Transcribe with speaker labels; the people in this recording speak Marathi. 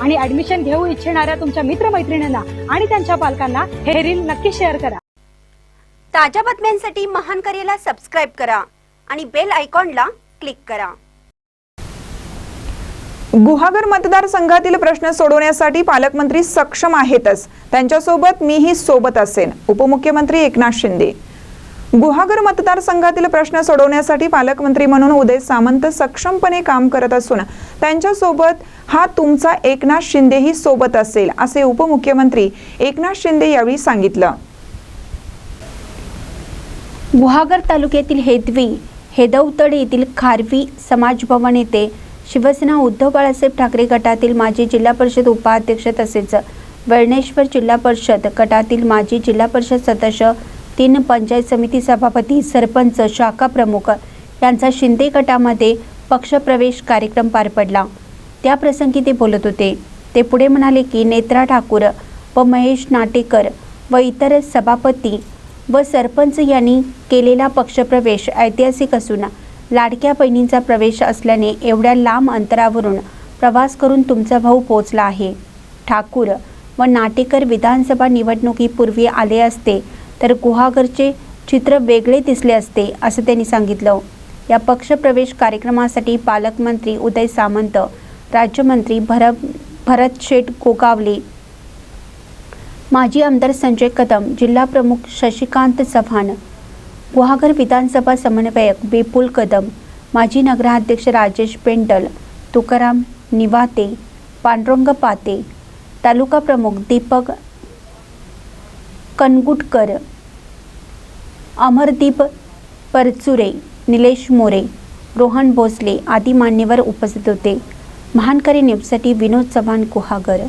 Speaker 1: आणि ऍडमिशन घेऊ इच्छिणाऱ्या तुमच्या मित्रमैत्रिणींना आणि त्यांच्या पालकांना हे रील नक्की शेअर करा.
Speaker 2: ताज्या बातम्यांसाठी महान करेला सबस्क्राईब करा आणि बेल आयकॉनला क्लिक करा.
Speaker 3: गुहागर मतदारसंघातील प्रश्न सोडवण्यासाठी पालकमंत्री सक्षम आहेतच. त्यांच्यासोबत मीही सोबत असेन. उपमुख्यमंत्री एकनाथ शिंदे. गुहागर मतदारसंघातील प्रश्न सोडवण्यासाठी पालकमंत्री म्हणून उदय सामंत सक्षमपणे काम करत असून त्यांच्यासोबत हा तुमचा एकनाथ शिंदेही सोबत असेल असे उपमुख्यमंत्री एकनाथ शिंदे यावेळी सांगितलं.
Speaker 4: गुहागर तालुक्यातील हेदवी हेदवतड येथील खारवी समाज भवन येथे शिवसेना उद्धव बाळासाहेब ठाकरे गटातील माजी जिल्हा परिषद उपाध्यक्ष तसेच वळणेश्वर जिल्हा परिषद गटातील माजी जिल्हा परिषद सदस्य तीन पंचायत समिती सभापती सरपंच शाखा प्रमुख यांचा शिंदे गटामध्ये पक्षप्रवेश कार्यक्रम पार पडला. त्याप्रसंगी ते बोलत होते. ते पुढे म्हणाले की नेत्रा ठाकूर व महेश नाटेकर व इतर सभापती व सरपंच यांनी केलेला पक्षप्रवेश ऐतिहासिक असून लाडक्या बहिणींचा प्रवेश असल्याने एवढ्या लांब अंतरावरून प्रवास करून तुमचा भाऊ पोचला आहे. ठाकूर व नाटेकर विधानसभा निवडणुकीपूर्वी आले असते तर गुहागरचे चित्र वेगळे दिसले असते असं त्यांनी सांगितलं. या पक्षप्रवेश कार्यक्रमासाठी पालकमंत्री उदय सामंत राज्यमंत्री भर भरत शेठ गोगावले. माजी आमदार संजय कदम जिल्हा प्रमुख शशिकांत चव्हाण गुहागर विधानसभा समन्वयक विपुल कदम माजी नगराध्यक्ष राजेश पेंडल तुकाराम निवाते पांडुरंग पाते तालुका प्रमुख दीपक कनगुटकर अमरदीप परचुरे निलेश मोरे रोहन भोसले आदी मान्यवर उपस्थित होते. महानकरी न्यूजसाठी विनोद चव्हाण गुहागर